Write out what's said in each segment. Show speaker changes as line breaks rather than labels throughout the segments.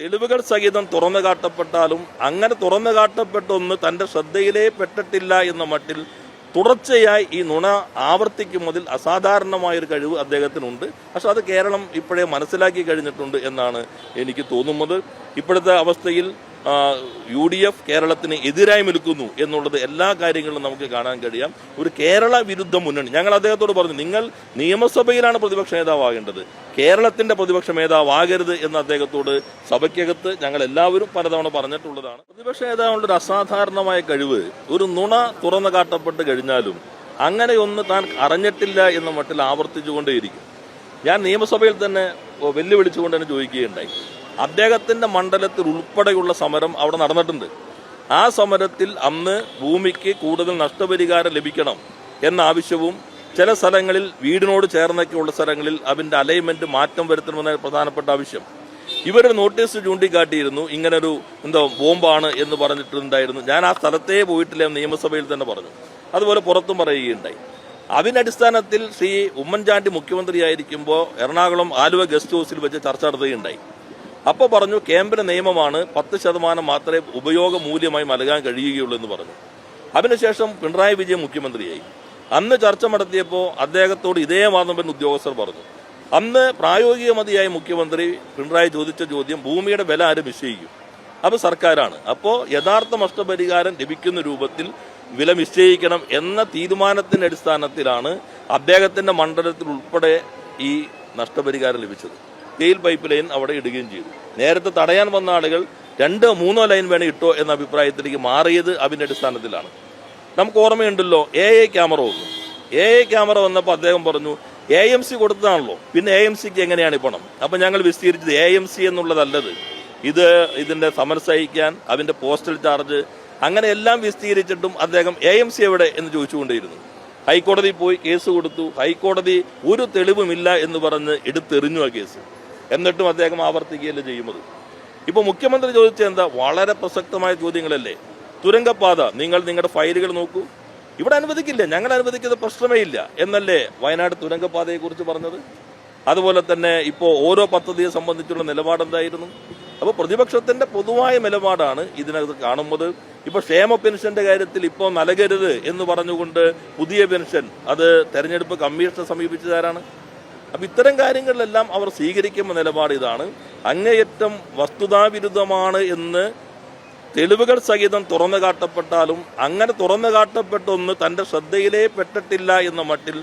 തെളിവുകൾ സഹിതം തുറന്നു കാട്ടപ്പെട്ടാലും അങ്ങനെ തുറന്നു കാട്ടപ്പെട്ടൊന്ന് തന്റെ ശ്രദ്ധയിലേ പെട്ടിട്ടില്ല എന്ന മട്ടിൽ തുടർച്ചയായി ഈ നുണ ആവർത്തിക്കുന്നതിൽ അസാധാരണമായൊരു കഴിവ് അദ്ദേഹത്തിനുണ്ട്. പക്ഷെ അത് കേരളം ഇപ്പോഴേ മനസ്സിലാക്കി കഴിഞ്ഞിട്ടുണ്ട് എന്നാണ് എനിക്ക് തോന്നുന്നത്. ഇപ്പോഴത്തെ അവസ്ഥയിൽ യു ഡി എഫ് കേരളത്തിന് എതിരായി നിൽക്കുന്നു എന്നുള്ളത് എല്ലാ കാര്യങ്ങളിലും നമുക്ക് കാണാൻ കഴിയാം. ഒരു കേരള വിരുദ്ധ മുന്നണി. ഞങ്ങൾ അദ്ദേഹത്തോട് പറഞ്ഞു നിങ്ങൾ നിയമസഭയിലാണ് പ്രതിപക്ഷ നേതാവാകേണ്ടത്. കേരളത്തിന്റെ പ്രതിപക്ഷ നേതാവാകരുത് എന്ന് അദ്ദേഹത്തോട് സഭയ്ക്കകത്ത് ഞങ്ങൾ എല്ലാവരും പലതവണ പറഞ്ഞിട്ടുള്ളതാണ്. പ്രതിപക്ഷ നേതാവിന്റെ ഒരു അസാധാരണമായ കഴിവ് ഒരു നുണ തുറന്നു കാട്ടപ്പെട്ട് കഴിഞ്ഞാലും അങ്ങനെയൊന്ന് താൻ അറിഞ്ഞിട്ടില്ല എന്ന മട്ടിൽ ആവർത്തിച്ചുകൊണ്ടേയിരിക്കും. ഞാൻ നിയമസഭയിൽ തന്നെ വെല്ലുവിളിച്ചുകൊണ്ട് തന്നെ ചോദിക്കുകയുണ്ടായി. അദ്ദേഹത്തിന്റെ മണ്ഡലത്തിൽ ഉൾപ്പെടെയുള്ള സമരം അവിടെ നടന്നിട്ടുണ്ട്. ആ സമരത്തിൽ അന്ന് ഭൂമിക്ക് കൂടുതൽ നഷ്ടപരിഹാരം ലഭിക്കണം എന്ന ആവശ്യവും ചില സ്ഥലങ്ങളിൽ വീടിനോട് ചേർന്നൊക്കെയുള്ള സ്ഥലങ്ങളിൽ അതിന്റെ അലൈൻമെന്റ് മാറ്റം വരുത്തണമെന്ന പ്രധാനപ്പെട്ട ആവശ്യം. ഇവരൊരു നോട്ടീസ് ചൂണ്ടിക്കാട്ടിയിരുന്നു ഇങ്ങനൊരു എന്തോ ബോംബാണ് എന്ന് പറഞ്ഞിട്ടുണ്ടായിരുന്നു. ഞാൻ ആ സ്ഥലത്തേ പോയിട്ടില്ല നിയമസഭയിൽ തന്നെ പറഞ്ഞു. അതുപോലെ പുറത്തും പറയുകയുണ്ടായി. അതിനടിസ്ഥാനത്തിൽ ശ്രീ ഉമ്മൻചാണ്ടി മുഖ്യമന്ത്രിയായിരിക്കുമ്പോൾ എറണാകുളം ആലുവ ഗസ്റ്റ് ഹൗസിൽ വെച്ച് ചർച്ച നടത്തുകയുണ്ടായി. അപ്പോൾ പറഞ്ഞു കേന്ദ്ര നിയമമാണ് പത്ത് ശതമാനം മാത്രമേ ഉപയോഗ മൂല്യമായി നൽകാൻ കഴിയുകയുള്ളൂ എന്ന് പറഞ്ഞു. അതിനുശേഷം പിണറായി വിജയൻ മുഖ്യമന്ത്രിയായി. അന്ന് ചർച്ച നടത്തിയപ്പോൾ അദ്ദേഹത്തോട് ഇതേ വാദം വരുന്ന ഉദ്യോഗസ്ഥർ പറഞ്ഞു. അന്ന് പ്രായോഗികമതിയായ മുഖ്യമന്ത്രി പിണറായി ചോദിച്ച ചോദ്യം ഭൂമിയുടെ വില ആരും നിശ്ചയിക്കും? അത് സർക്കാരാണ്. അപ്പോൾ യഥാർത്ഥ നഷ്ടപരിഹാരം ലഭിക്കുന്ന രൂപത്തിൽ വില നിശ്ചയിക്കണം എന്ന തീരുമാനത്തിന്റെ അടിസ്ഥാനത്തിലാണ് അദ്ദേഹത്തിന്റെ മണ്ഡലത്തിൽ ഉൾപ്പെടെ ഈ നഷ്ടപരിഹാരം ലഭിച്ചത്. ഗെയിൽ പൈപ്പ് ലൈൻ അവിടെ ഇടുകയും ചെയ്തു. നേരത്തെ തടയാൻ വന്ന ആളുകൾ രണ്ടോ മൂന്നോ ലൈൻ വേണം ഇട്ടോ എന്ന അഭിപ്രായത്തിലേക്ക് മാറിയത് അതിന്റെ അടിസ്ഥാനത്തിലാണ്. നമുക്ക് ഓർമ്മയുണ്ടല്ലോ എ ഐ ക്യാമറ വന്നു എ ഐ ക്യാമറ വന്നപ്പോൾ അദ്ദേഹം പറഞ്ഞു എ എം സി കൊടുത്തതാണല്ലോ. പിന്നെ എ എം സിക്ക് എങ്ങനെയാണ് പണം? അപ്പം ഞങ്ങൾ വിസ്തീരിച്ചത് എ എം സി എന്നുള്ളതല്ലത്. ഇത് ഇതിന്റെ സമരസഹിക്കാൻ അതിന്റെ പോസ്റ്റൽ ചാർജ് അങ്ങനെ എല്ലാം വിസ്തീരിച്ചിട്ടും അദ്ദേഹം എ എം സി എവിടെ എന്ന് ചോദിച്ചുകൊണ്ടേയിരുന്നു. ഹൈക്കോടതി പോയി കേസ് കൊടുത്തു. ഹൈക്കോടതി ഒരു തെളിവുമില്ല എന്ന് പറഞ്ഞ് എടുത്തെറിഞ്ഞു ആ കേസ്. എന്നിട്ടും അദ്ദേഹം ആവർത്തിക്കുകയല്ലേ ചെയ്യുന്നത്? ഇപ്പൊ മുഖ്യമന്ത്രി ചോദിച്ച എന്താ? വളരെ പ്രസക്തമായ ചോദ്യങ്ങളല്ലേ? തുരങ്കപാത നിങ്ങൾ നിങ്ങളുടെ ഫയലുകൾ നോക്കൂ. ഇവിടെ അനുവദിക്കില്ല ഞങ്ങൾ അനുവദിക്കുന്ന പ്രശ്നമേ ഇല്ല എന്നല്ലേ വയനാട് തുരങ്കപാതയെ കുറിച്ച് പറഞ്ഞത്? അതുപോലെ തന്നെ ഇപ്പോൾ ഓരോ പദ്ധതിയെ സംബന്ധിച്ചുള്ള നിലപാട് എന്തായിരുന്നു? അപ്പോൾ പ്രതിപക്ഷത്തിന്റെ പൊതുവായ നിലപാടാണ് ഇതിനകത്ത് കാണുന്നത്. ഇപ്പൊ ക്ഷേമ പെൻഷന്റെ കാര്യത്തിൽ ഇപ്പോൾ നൽകരുത് എന്ന് പറഞ്ഞുകൊണ്ട് പുതിയ പെൻഷൻ അത് തെരഞ്ഞെടുപ്പ് കമ്മീഷനെ സമീപിച്ചതാരാണ് അപ്പൊ ഇത്തരം കാര്യങ്ങളിലെല്ലാം അവർ സ്വീകരിക്കുന്ന നിലപാട് ഇതാണ്. അങ്ങേയറ്റം വസ്തുതാവിരുദ്ധമാണ് എന്ന് തെളിവുകൾ സഹിതം തുറന്നു കാട്ടപ്പെട്ടാലും അങ്ങനെ തുറന്നു കാട്ടപ്പെട്ടൊന്ന് തന്റെ ശ്രദ്ധയിലേ പെട്ടിട്ടില്ല എന്ന മട്ടിൽ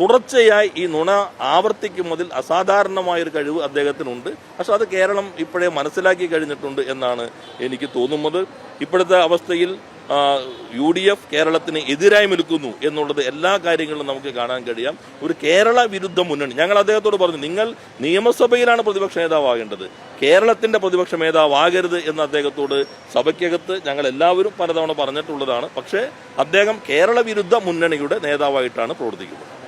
തുടർച്ചയായി ഈ നുണ ആവർത്തിക്കുന്നതിൽ അസാധാരണമായൊരു കഴിവ് അദ്ദേഹത്തിനുണ്ട്. പക്ഷെ അത് കേരളം ഇപ്പോഴേ മനസ്സിലാക്കി കഴിഞ്ഞിട്ടുണ്ട് എന്നാണ് എനിക്ക് തോന്നുന്നത്. ഇപ്പോഴത്തെ അവസ്ഥയിൽ യു ഡി എഫ് കേരളത്തിന് എതിരായി നിൽക്കുന്നു എന്നുള്ളത് എല്ലാ കാര്യങ്ങളും നമുക്ക് കാണാൻ കഴിയാം. ഒരു കേരള വിരുദ്ധ മുന്നണി. ഞങ്ങൾ അദ്ദേഹത്തോട് പറഞ്ഞു നിങ്ങൾ നിയമസഭയിലാണ് പ്രതിപക്ഷ നേതാവാകേണ്ടത്. കേരളത്തിന്റെ പ്രതിപക്ഷ നേതാവാകരുത് എന്ന് അദ്ദേഹത്തോട് സഭയ്ക്കകത്ത് ഞങ്ങൾ എല്ലാവരും പലതവണ പറഞ്ഞിട്ടുള്ളതാണ്. പക്ഷേ അദ്ദേഹം കേരള വിരുദ്ധ മുന്നണിയുടെ നേതാവായിട്ടാണ് പ്രവർത്തിക്കുന്നത്.